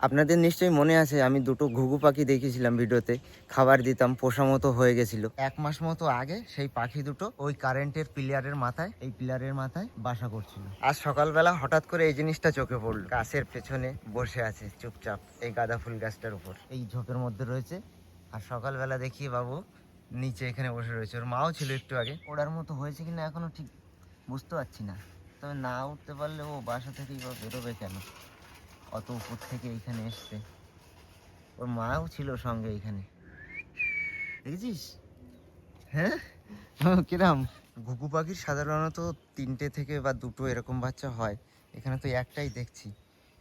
আপনাদের নিশ্চয়ই মনে আছে, আমি দুটো ঘুঘু পাখি দেখেছিলাম ভিডিওতে। খাবার দিতাম, পোষা মতো হয়ে গেছিল। এক মাস মতো আগে সেই পাখি দুটো ওই কারেন্টের পিলারের মাথায়, এই পিলারের মাথায় বাসা করছিল। আজ সকালবেলা হঠাৎ করে এই জিনিসটা চোখে পড়ল। গাছের পেছনে বসে আছে চুপচাপ এই গাঁদা ফুল গাছটার উপর। এই ঝোপের মধ্যে রয়েছে। আর সকালবেলা দেখি বাবু, নিচে এখানে বসে রয়েছে। ওর মাও ছিল একটু আগে। ওড়ার মতো হয়েছে কিনা এখনও ঠিক বুঝতে পারছি না। তবে না উঠতে পারলে ও বাসা থেকেই বা বেরোবে কেন? অত উপর থেকে এইখানে এসছে। ওর মাও ছিল সঙ্গে এইখানে দেখেছিস? হ্যাঁ? ও, কিরাম? ঘুঘু পাখির সাধারণত তিনটে থেকে বা দুটো এরকম বাচ্চা হয়। এখানে তো একটাই দেখছি।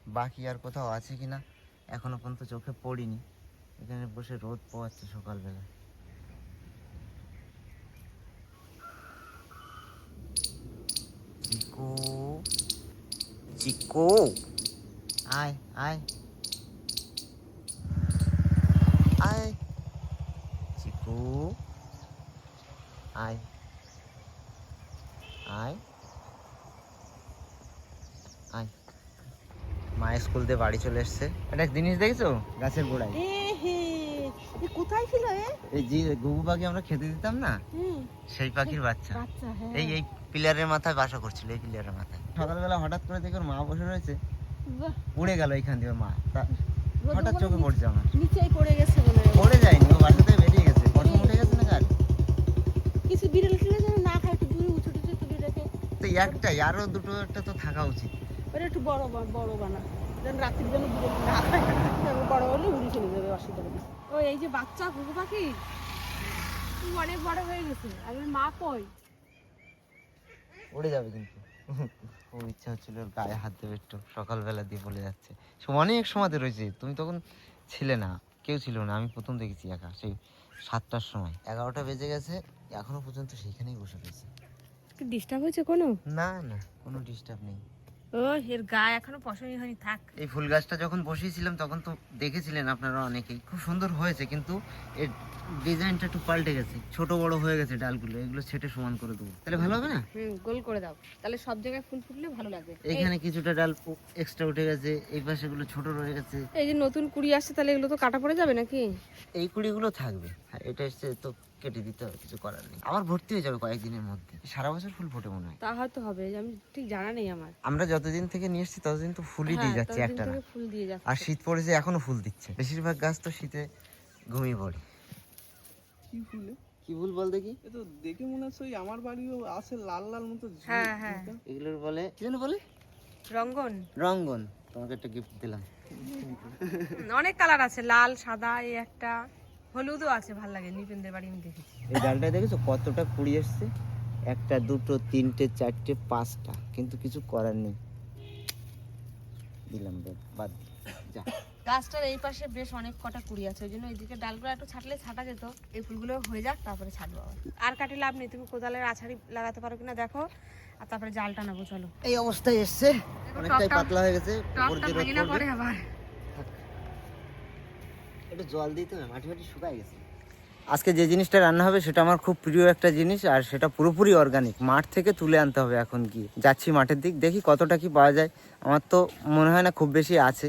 বাকি আর কোথাও আছে কি না এখনও পর্যন্ত চোখে পড়িনি। এখানে বসে রোদ পোয়াচ্ছে সকালবেলা। চিকু। চিকু? আয় আয় আয় চিকু আয় আয় আয় মা স্কুল দিয়ে বাড়ি চলে এসছে। একটা জিনিস দেখছ? গাছের গোড়ায়। কোথায় ছিল এই যে ঘুঘু পাখি আমরা খেতে দিতাম না? সেই পাখির বাচ্চা হ্যাঁ। এই এই পিলারের মাথায় বাসা করছিল এই পিলারের মাথায়। সকালবেলা হঠাৎ করে দেখি ওর মা বসে রয়েছে। উড়ে গেল এখান দিয়ে মা। হঠাৎ চোখে পড়ছে আমার। নিচেই পড়ে গেছে মনে হয়। পড়ে যায়নি ও বাসা থেকে বেরিয়ে গেছে। প্রথম উঠে গেছে না গাড়ি কিছু বিড়াল টিড়াল যেন না খায় একটু দূরে উঁচু টুচু তুলে রেখে তো একটাই আরও দুটো একটা তো থাকা উচিত। ওটা একটু বড় বড় বানা যেন রাত্রির জন্য দূরে না খায়। বড় হলে উড়ে চলে যাবে অসুবিধা নেই ও এই যে বাচ্চা ঘুঘু পাখি? অনেক বড় হয়ে গেছে। আর মা কই? উড়ে যাবে কিন্তু। খুব ইচ্ছা হচ্ছিল গায়ে হাত দেবে একটু সকালবেলা দিয়ে বলে যাচ্ছে। অনেক সময়তে রয়েছে তুমি তখন ছিলে না কেউ ছিল না আমি প্রথম দেখেছি একা সেই সাতটার সময়। এগারোটা বেজে গেছে এখনও পর্যন্ত সেইখানেই বসে রয়েছে। ডিস্টার্ব হয়েছে কোনো? না না কোনো ডিস্টার্ব নেই। ও এর গা এখনও পছন্দই হয়নি থাক। এই ফুল গাছটা যখন বসিয়েছিলাম তখন তো দেখেছিলেন আপনারা অনেকেই। খুব সুন্দর হয়েছে কিন্তু এর ডিজাইনটা একটু পাল্টে গেছে। ছোট বড় হয়ে গেছে ডালগুলো এগুলো ছেটে সমান করে দেবো। তাহলে ভালো হবে না? হুম গোল করে দাও। তাহলে সব জায়গায় ফুল ফুটলে ভালো লাগবে। এখানে কিছুটা ডাল এক্সট্রা উঠে গেছে এই পাশে গুলো ছোট রয়ে গেছে। এই যে নতুন কুড়ি আসছে তাহলে এগুলো তো কাটা পড়ে যাবে নাকি? এই কুড়িগুলো থাকবে। আর এটা এসছে তো কেটে দিতে হবে কিছু করার নেই। আবার ভর্তি হয়ে যাবে কয়েকদিনের মধ্যে। সারা বছর ফুল ফোটে মনে হয়। তা হয়তো হবে আমি ঠিক জানা নেই আমার। আমরা যতদিন থেকে নিয়ে এসেছি ততদিন তো ফুলই দিয়ে হ্যাঁ, যাচ্ছে একটা না। ফুল দিয়ে যাচ্ছে। আর শীত পড়েছে এখনও ফুল দিচ্ছে। বেশিরভাগ গাছ তো শীতে ঘুমিয়ে পড়ে। কি ফুলে? কি ফুল বল দেখি। এ তো দেখে মনে হচ্ছে ওই আমার বাড়িও আছে লাল লাল মতো হ্যাঁ হ্যাঁ। এগুলোর বলে? কি যেন বলে? রঙ্গন। রঙ্গন। তোমাকে একটা গিফট দিলাম। অনেক কালার আছে লাল সাদা এই একটা। হলুদও আছে ভালো লাগে নিপেনদের বাড়ি আমি দেখেছি। এই ডালটা দেখেছ কতটা কুড়ি এসছে? একটা দুটো তিনটে চারটে পাঁচটা কিন্তু কিছু করার নেই। দিলাম বাদ, বাদ যা। গাছটার এই পাশে বেশ অনেক কটা কুড়ি আছে ওই জন্য এইদিকে ডালগুলো একটু ছাটলে ছাটা যেত। এই ফুলগুলো হয়ে যাক তারপরে ছাড়বো আবার। আর কাটে লাভ নেই তুমি কোদালের আছাড়ি লাগাতে পারো কিনা দেখো আর তারপরে জাল টানাবো চলো। এই অবস্থায় এসছে। অনেকটাই পাতলা হয়ে গেছে উপর টকটা দিয়ে রোদ ভাঙি না পড়বে। পরে আবার একটু জল দিতে হবে মাটি মাটি শুকায় গেছে। আজকে যে জিনিসটা রান্না হবে সেটা আমার খুব প্রিয় একটা জিনিস আর সেটা পুরোপুরি অর্গানিক মাঠ থেকে তুলে আনতে হবে এখন গিয়ে। যাচ্ছি মাঠের দিক দেখি কতটা কি পাওয়া যায়। আমার তো মনে হয় না খুব বেশি আছে।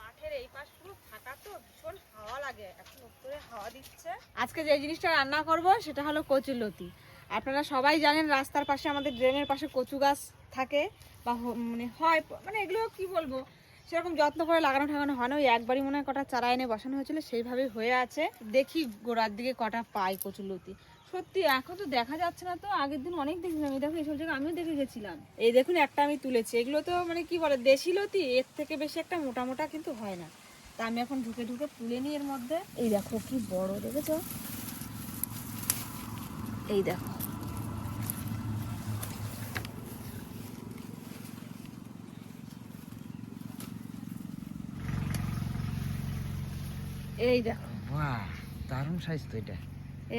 মাঠের এই পাশ পুরো ফাঁকা তো ভীষণ হাওয়া লাগে। এখন উপরে হাওয়া দিচ্ছে। আজকে যে জিনিসটা রান্না করব সেটা হলো কচুলতি আপনারা সবাই জানেন রাস্তার পাশে আমাদের ড্রেনের পাশে কচু গাছ থাকে বা মানে হয় মানে এগুলো কি বলব? সেরকম যত্ন করে লাগানো ঠাগানো হয় না। ওই একবারই মনে হয় কটা চারা এনে বসানো হয়েছিল, সেইভাবেই হয়ে আছে। দেখি গোড়ার দিকে কটা পাই কচুলতি সত্যি, এখন তো দেখা যাচ্ছে না তো। আগের দিন অনেক দেখছিলাম। এই দেখো এইসব জায়গায় আমিও দেখে গেছিলাম। এই দেখুন, একটা আমি তুলেছি। এগুলো তো মানে কি বলে, দেশি লতি? এর থেকে বেশি একটা মোটা মোটা কিন্তু হয় না। তা আমি এখন ঢুকে ঢুকে তুলে নিই এর মধ্যে। এই দেখো, কি বড় দেখেছ? এই দেখো। এই দেখো। বাহ দারুণ সাইজ তো এটা।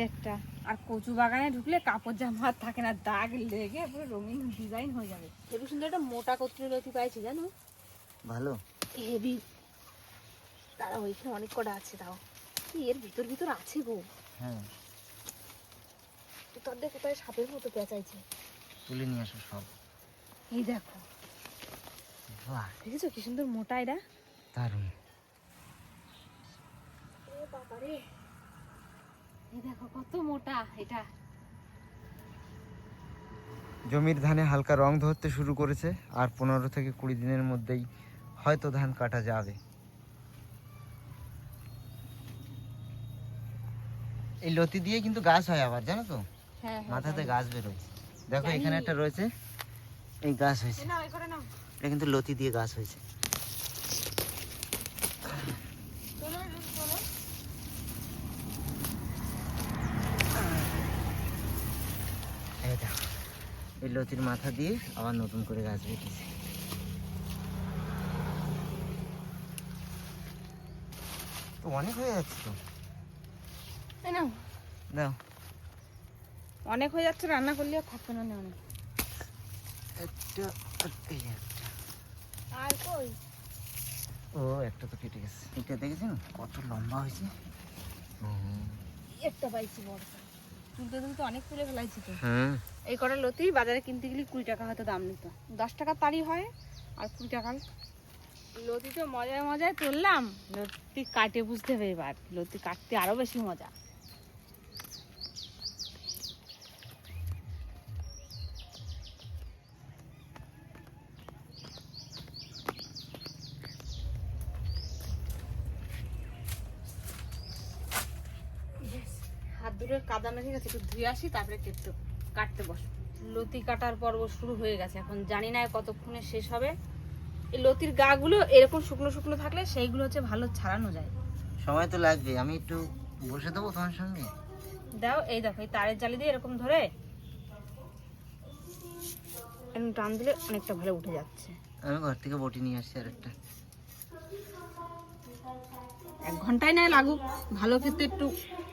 একটা। আর কচু বাগানে ঢুকলে কাপড় জামা আর থাকে না দাগ লেগে পুরো রঙিন ডিজাইন হয়ে যাবে। হেবি সুন্দর একটা মোটা কচুরি লতি পাইছি জানো? ভালো। হেভি তারা ওইখানে অনেক কটা আছে তাও কি এর ভিতর ভিতর আছে গো? হ্যাঁ। কোথায় সাপের মতো পেঁচাইছে তুলে নিয়ে আসো সব। এই দেখো। বাহ। দেখেছ কি সুন্দর মোটা এটা দারুণ। বাবারে। এই দেখো কত মোটা এটা। জমির ধানে হালকা রং ধরতে শুরু করেছে আর পনেরো থেকে কুড়ি দিনের মধ্যেই হয়তো ধান কাটা যাবে। এই লতি দিয়ে কিন্তু গাছ হয় আবার জানো তো? মাথাতে গাছ বেরোয়। দেখো এখানে একটা রয়েছে। এই গাছ হয়েছে। এটা কিন্তু লতি দিয়ে গাছ হয়েছে। এই লতির মাথা দিয়ে আবার নতুন করে গাছ বেরিয়েছে। তো অনেক হয়ে যাচ্ছে তো। দাও। অনেক হয়ে যাচ্ছে রান্না করলে আর থাকবে না। অনেক একটা আর এই একটা। আর কই? ও একটা তো কেটে গেছে। এটা দেখেছেন? কত লম্বা হয়েছে। একটা পাইছি বড়। তুলতে তুলতে অনেক তুলে ফেলাইছি তো। এই কটা লতি বাজারে কিনতে গেলে কুড়ি টাকা হয়তো দাম নিত। দশ টাকা তারই হয় আর কুড়ি টাকার লতি তো মজায় মজায় তুললাম। লতি কাটে বুঝতে হবে এবার। লতি কাটতে আরও বেশি মজা হাত ধরে কাদা মেখে গেছে একটু ধুয়ে আসি তারপরে কেটে কাটতে বস। লতি কাটার পর্ব শুরু হয়ে গেছে এখন জানি না কতক্ষণে শেষ হবে। এই লতির গাগুলো এরকম শুকনো শুকনো থাকলে সেইগুলো হচ্ছে ভালো ছাড়ানো যায়। সময় তো লাগবে আমি একটু বসে দেবো তোমার সঙ্গে? দাও এই দেখো এই তারের জালি দিয়ে এরকম ধরে এরকম টান দিলে অনেকটা ভালো উঠে যাচ্ছে। আমি ঘর থেকে বটি নিয়ে আসছি আর একটা এক ঘন্টায় নয় লাগুক ভালো খেতে একটু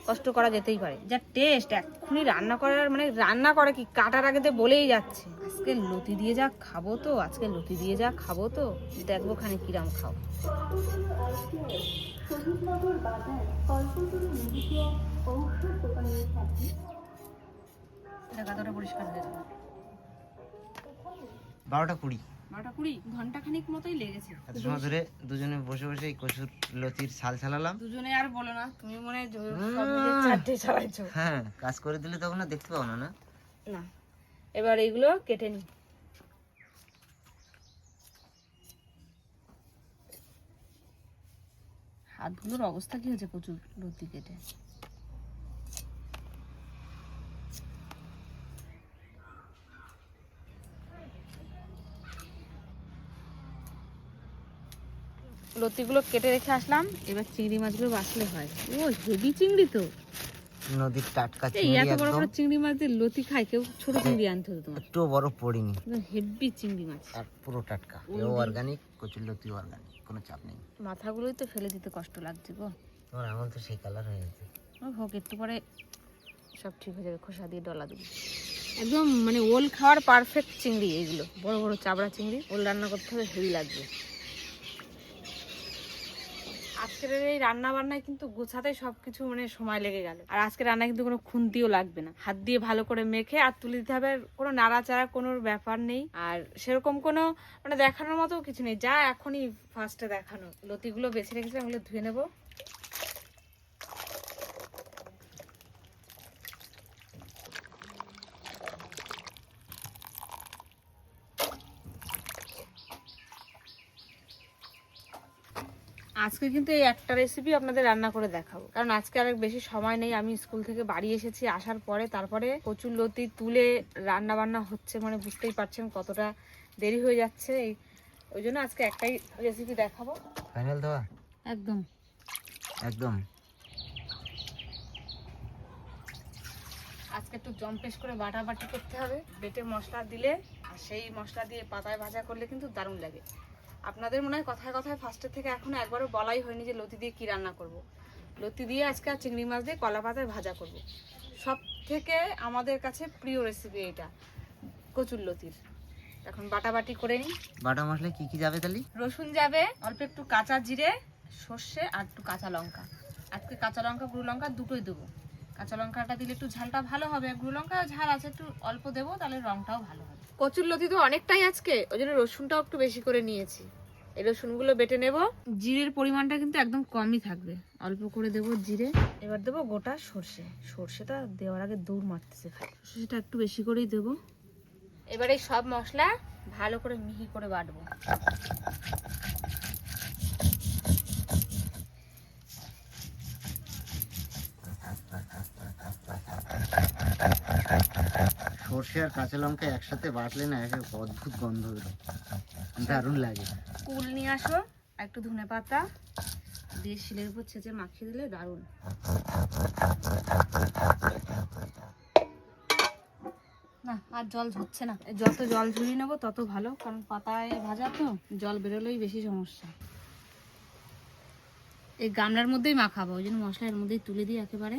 কষ্ট করা যেতেই পারে। যা টেস্ট এক্ষুনি রান্না করার মানে রান্না করে কি? কাটার আগে তো বলেই যাচ্ছে। আজকে লতি দিয়ে যা খাব তো, আজকে লতি দিয়ে যা খাব তো, দেখব খানে কিরাম খাও। বারোটা কুড়ি। কুড়ি ঘণ্টা খানিক মতোই লেগেছে। সময় ধরে দুজনে বসে বসে লতির ছাল ছালালাম। দুজনে আর বলো না তুমি মনে হয় চারটে চালাইছো। হ্যাঁ কাজ করে দিলে তখন আর দেখতে পাবো না না? না এবার এইগুলো কেটে নি হাতগুলোর অবস্থা কি হয়েছে প্রচুর লতি কেটে? লতিগুলো কেটে রেখে আসলাম। এবার চিংড়ি মাছগুলো বাছলে হয়। ও হেভি চিংড়ি তো। নদীর টাটকা এই চিংড়ি এত বড় বড় চিংড়ি মাছ দিয়ে লতি খায় কেউ ছোট চিংড়ি আনতে হতো তোমার। একটু বড় পড়িনি। হেভি চিংড়ি মাছ। আর পুরো টাটকা। এও অর্গানিক কচুর লতি অর্গানিক কোনো চাপ নেই। মাথাগুলোই তো ফেলে দিতে কষ্ট লাগছে গো। তোমার আঙুল তো সেই কালার হয়ে গেছে। ও হোক একটু পরে সব ঠিক হয়ে যাবে খোসা দিয়ে ডলা দিবি। একদম মানে ওল খাওয়ার পারফেক্ট চিংড়ি এগুলো বড় বড় চাবড়া চিংড়ি ওল রান্না করতে হবে হেভি লাগবে। আজকের এই রান্না বান্নায় কিন্তু গোছাতে সবকিছু মানে সময় লেগে গেল। আর আজকে রান্না কিন্তু কোনো খুন্তিও লাগবে না। হাত দিয়ে ভালো করে মেখে আর তুলে দিতে হবে কোনো নাড়াচাড়া, কোনো ব্যাপার নেই। আর সেরকম কোনো মানে দেখানোর মতো কিছু নেই। যা এখনই ফার্স্টে দেখানো। লতিগুলো বেছে রেখেছিলাম, ওগুলো ধুয়ে নেব। আজকে কিন্তু এই একটা রেসিপি আপনাদের রান্না করে দেখাবো। কারণ আজকে আর বেশি সময় নেই আমি স্কুল থেকে বাড়ি এসেছি আসার পরে তারপরে কচুর লতি তুলে রান্না বান্না হচ্ছে মানে বুঝতেই পারছেন কতটা দেরি হয়ে যাচ্ছে। এই ওই জন্য আজকে একটাই রেসিপি দেখাবো। ফাইনাল দেওয়া? একদম। একদম। আজকে একটু জম্পেশ করে বাটা বাটি করতে হবে বেটে মশলা দিলে আর সেই মশলা দিয়ে পাতায় ভাজা করলে কিন্তু দারুণ লাগে। আপনাদের মনে হয় কথায় কথায় ফার্স্টের থেকে এখনও একবারও বলাই হয়নি যে লতি দিয়ে কি রান্না করব। লতি দিয়ে আজকে আর চিংড়ি মাছ দিয়ে কলা পাতায় ভাজা করব। সব থেকে আমাদের কাছে প্রিয় রেসিপি এটা কচুর লতির। এখন বাটাবাটি করে নিই। বাটা মশলা কি কি যাবে তাহলে? রসুন যাবে অল্প একটু কাঁচা জিরে সর্ষে আর একটু কাঁচা লঙ্কা। আজকে কাঁচা লঙ্কা গুঁড়ো লঙ্কা দুটোই দেবো। কাঁচা লঙ্কাটা দিলে একটু ঝালটা ভালো হবে গুঁড়ো লঙ্কা ঝাল আছে একটু অল্প দেবো তাহলে রংটাও ভালো হবে। কচুর লতি তো অনেকটাই আজকে ওই জন্য রসুনটাও একটু বেশি করে নিয়েছি। এই রসুনগুলো বেটে নেব। জিরের পরিমাণটা কিন্তু একদম কমই থাকবে। অল্প করে দেবো জিরে। এবার দেবো গোটা সর্ষে। সর্ষেটা দেওয়ার আগে দৌড় মারতেছে খাই সর্ষেটা একটু বেশি করেই দেবো। এবার এই সব মশলা ভালো করে মিহি করে বাটবো। সর্ষে আর কাঁচা লঙ্কা একসাথে বাটলে না এক এক অদ্ভুত গন্ধ বেরোয়। দারুণ লাগে। কুল নিয়ে আসো একটু ধনে পাতা, দিয়ে শিলের উপর ছেঁচে মাখিয়ে দিলে দারুণ। না, আর জল ঝরছে না। যত জল ঝরিয়ে নেব, তত ভালো, কারণ পাতায় ভাজা তো, জল বেরোলেই বেশি সমস্যা। এই গামলার মধ্যেই মাখাবো, ওই জন্য মশলা এর মধ্যেই তুলে দিই একেবারে।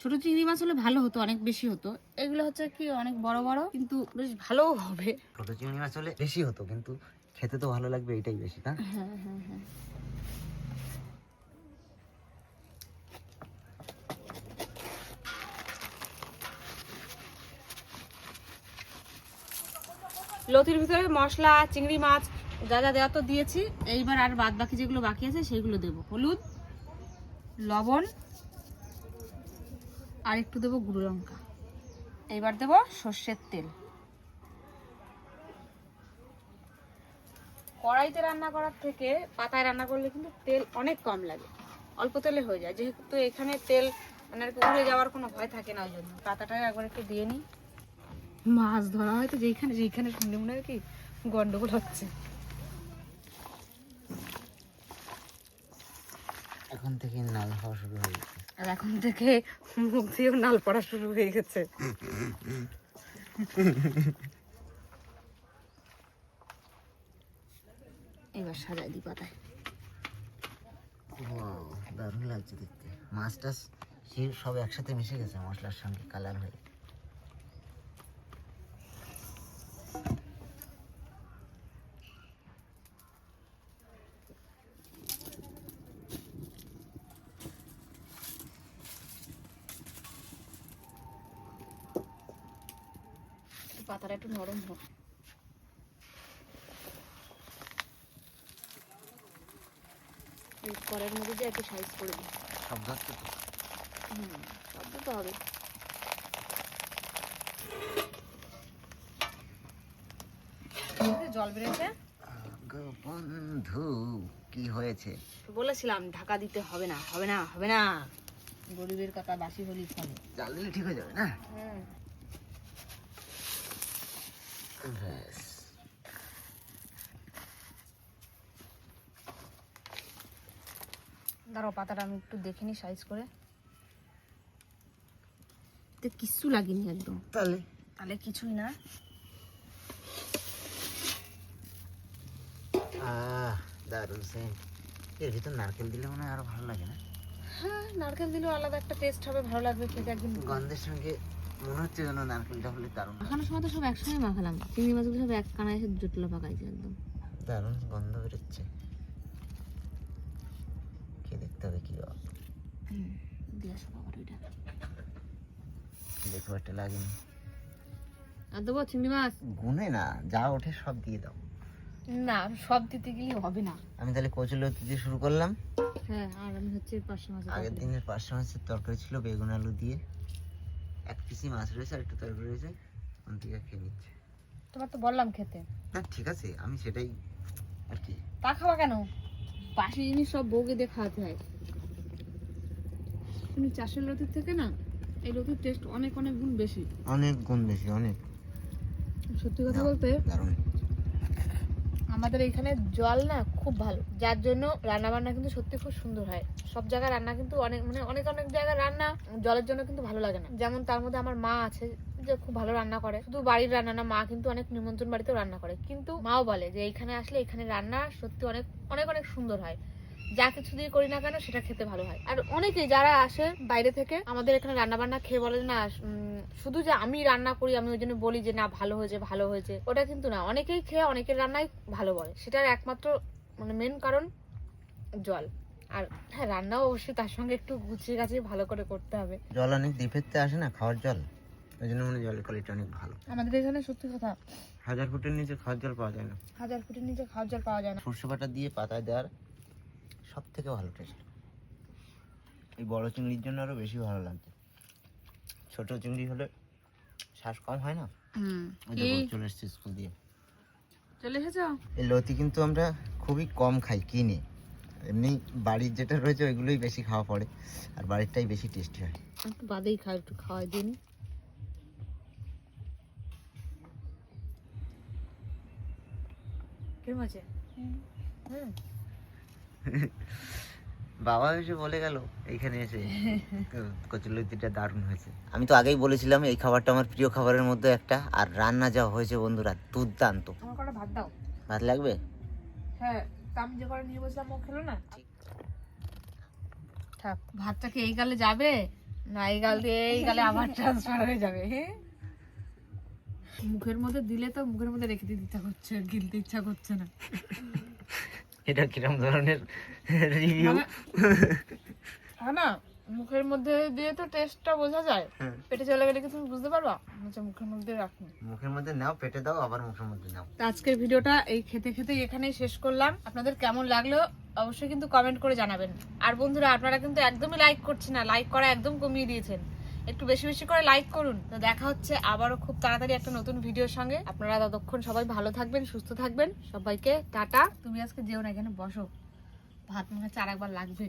ছোট চিংড়ি মাছ হলে ভালো হতো অনেক বেশি হতো। এগুলো হচ্ছে কি অনেক বড় বড় কিন্তু বেশ ভালো হবে। ছোট চিংড়ি মাছ হলে বেশি হতো কিন্তু খেতে তো ভালো লাগবে এটাই বেশি না? হ্যাঁ হ্যাঁ হ্যাঁ। লতির ভিতরে মশলা চিংড়ি মাছ যা যা দেওয়া তো দিয়েছি। এইবার আর বাদ বাকি যেগুলো বাকি আছে সেগুলো দেবো। হলুদ লবণ আর একটু দেবো গুঁড়ো লঙ্কা। এইবার দেবো সর্ষের তেল। কড়াইতে রান্না করার থেকে পাতায় রান্না করলে কিন্তু তেল অনেক কম লাগে। অল্প তেলে হয়ে যায়। যেহেতু এখানে তেল মানে উড়ে যাওয়ার কোনো ভয় থাকে না, ওই জন্য। পাতাটায় একবার একটু দিয়ে নিই। মাছ ধরা হয়তো যেখানে যেখানে শুনে মনে হয় কি গন্ডগোল হচ্ছে। এখন থেকে নাল হওয়া শুরু হয়ে গেছে। আর এখন থেকে মুখ দিয়েও নাল পড়া শুরু হয়ে গেছে। এবার সাজাই দিই পাতায়। দারুণ লাগছে দেখতে। মাছ টাছ সে সব একসাথে মিশে গেছে মশলার সঙ্গে কালার হয়ে। পাতাটা একটু নরম হোক। এই কড়াইয়ের মধ্যে দিয়ে একটু সাইজ করে দিই। তো। হুম শব্দ তো হবে। জল বেড়েছে বন্ধু কি হয়েছে? বলেছিলাম ঢাকা দিতে হবে না হবে না হবে না। গরিবের কথা বাসি হলি ফলে জাল দিলে ঠিক হয়ে যাবে না হুম ব্যাস দাঁড়াও পাতাটা আমি একটু দেখে নিই সাইজ করে। এতে কিচ্ছু লাগেনি একদম। তাহলে? তাহলে কিছুই না। আহ দারুণ সেন্ট এর ভিতর নারকেল দিলে মনে হয় আরও ভালো লাগে না? হ্যাঁ নারকেল দিলেও আলাদা একটা টেস্ট হবে ভালো লাগবে খেতে একদিন। গন্ধের সঙ্গে মনে হচ্ছে যেন নারকেলটা হলে দারুণ মাখানোর সময় তো সব একসঙ্গে মাখালাম। চিংড়ি মাছগুলো সব এক কানায় এসে জুটলা পাকাইছে একদম। দারুণ গন্ধ বেরোচ্ছে। খেয়ে দেখতে হবে কি। দিয়ে আসো বাবার ওইটা। দেখো একটা লাগেনি। আর দেবো চিংড়ি মাছ? গুনে না যা ওঠে সব দিয়ে দাও। না সব দিতে গেলে হবে না। আমি তাহলে কচুলতি দিয়ে শুরু করলাম। হ্যাঁ আর আমি হচ্ছে পাঁচশো মাছ আগের দিনের পাঁচশো মাছের তরকারি ছিল বেগুন আলু দিয়ে। এক পিসি মাছ রয়েছে আর একটু তরকারি রয়েছে ওখান থেকে খেয়ে নিচ্ছে। তোমার তো বললাম খেতে। না ঠিক আছে আমি সেটাই আর কি। তা খাওয়া কেন? বাসি জিনিস সব বউকে দিয়ে খাওয়াতে হয়। তুমি চাষের লতির থেকে না এই লতির টেস্ট অনেক অনেক গুণ বেশি। অনেক গুণ বেশি অনেক। সত্যি কথা বলতে আমাদের এখানে জল না খুব ভালো। যার জন্য রান্না বান্না কিন্তু সত্যি খুব সুন্দর হয়। সব জায়গায় রান্না কিন্তু অনেক মানে অনেক অনেক জায়গায় রান্না জলের জন্য কিন্তু ভালো লাগে না। যেমন তার মধ্যে আমার মা আছে যে খুব ভালো রান্না করে। শুধু বাড়ির রান্না না, মা কিন্তু অনেক নিমন্ত্রণ বাড়িতেও রান্না করে। কিন্তু মাও বলে যে এখানে আসলে এখানে রান্না সত্যি অনেক অনেক অনেক সুন্দর হয়। যা কিছু দিয়ে করি না কেন সেটা খেতে ভালো হয়। আর অনেকেই যারা আসে বাইরে থেকে, আমাদের এখানে রান্না বান্না খেয়ে বলে না শুধু যে আমি রান্না করি, আমি ওই জন্য বলি যে না, ভালো হয়েছে ভালো হয়েছে, ওটা কিন্তু না। অনেকেই খেয়ে অনেকের রান্নাই ভালো বলে। সেটার একমাত্র মানে মেন কারণ জল। আর হ্যাঁ রান্নাও অবশ্যই তার সঙ্গে একটু গুছিয়ে গাছিয়ে ভালো করে করতে হবে। জল অনেক ডিপেতে আসে না খাওয়ার জল। ওই জন্য মনে হয় জলের কোয়ালিটি অনেক ভালো। আমাদের এখানে সত্যি কথা হাজার ফুটের নিচে খাওয়ার জল পাওয়া যায় না। হাজার ফুটের নিচে খাওয়ার জল পাওয়া যায় না। সর্ষে বাটা দিয়ে পাতায় দেওয়ার সব থেকে ভালো টেস্ট এই বড় চিংড়ির জন্য আরও বেশি ভালো লাগছে। ছোট চিংড়ি হলে শ্বাস কম হয় না? হুম। ওই দেখো চলে এসছে স্কুল দিয়ে। চলে এসেছ? এই লতি কিন্তু আমরা খুবই কম খাই কিনে। এমনি বাড়ির যেটা রয়েছে ওইগুলোই বেশি খাওয়া পড়ে আর বাড়িরটাই বেশি টেস্টি হয়। একটু বাদেই খাও একটু খাওয়াই দিন। কেমন আছে? হুম বাবা এসে বলে গেল এইখানে এসে কচুলতিটা দারুণ হয়েছে। আমি তো আগেই বলেছিলাম এই খাবারটা আমার প্রিয় খাবারের মধ্যে একটা আর রান্না যা হয়েছে বন্ধুরা দুর্দান্ত। ভাত দাও। ভাত লাগবে? হ্যাঁ আমি যে করে নিয়ে বসলাম ও খেলো না? থাক ভাতটা কি এই গালে যাবে না এই গাল দিয়ে এই গালে আবার ট্রান্সফার হয়ে যাবে হ্যাঁ মুখের মধ্যে দিলে তো মুখের মধ্যে রেখে দিতে ইচ্ছা করছে গিলতে ইচ্ছা করছে না। এটা কিরম ধরনের রিভিউ হ্যাঁ না মুখের মধ্যে দিয়ে তো টেস্টটা বোঝা যায়। হ্যাঁ। পেটে চলে গেলে কি তুমি বুঝতে পারবা? আচ্ছা মুখের মধ্যে রাখুন মুখের মধ্যে নাও পেটে দাও আবার মুখের মধ্যে নাও। তো আজকের ভিডিওটা এই খেতে খেতে এখানেই শেষ করলাম। আপনাদের কেমন লাগল অবশ্যই কিন্তু কমেন্ট করে জানাবেন। আর বন্ধুরা আপনারা কিন্তু একদমই লাইক করছেন না। লাইক করা একদম কমিয়ে দিয়েছেন। একটু বেশি বেশি করে লাইক করুন। তো দেখা হচ্ছে আবারও খুব তাড়াতাড়ি একটা নতুন ভিডিওর সঙ্গে। আপনারা ততক্ষণ সবাই ভালো থাকবেন সুস্থ থাকবেন। সবাইকে টাটা। তুমি আজকে যেও না এখানে বসো। ভাত হচ্ছে আর একবার লাগবে।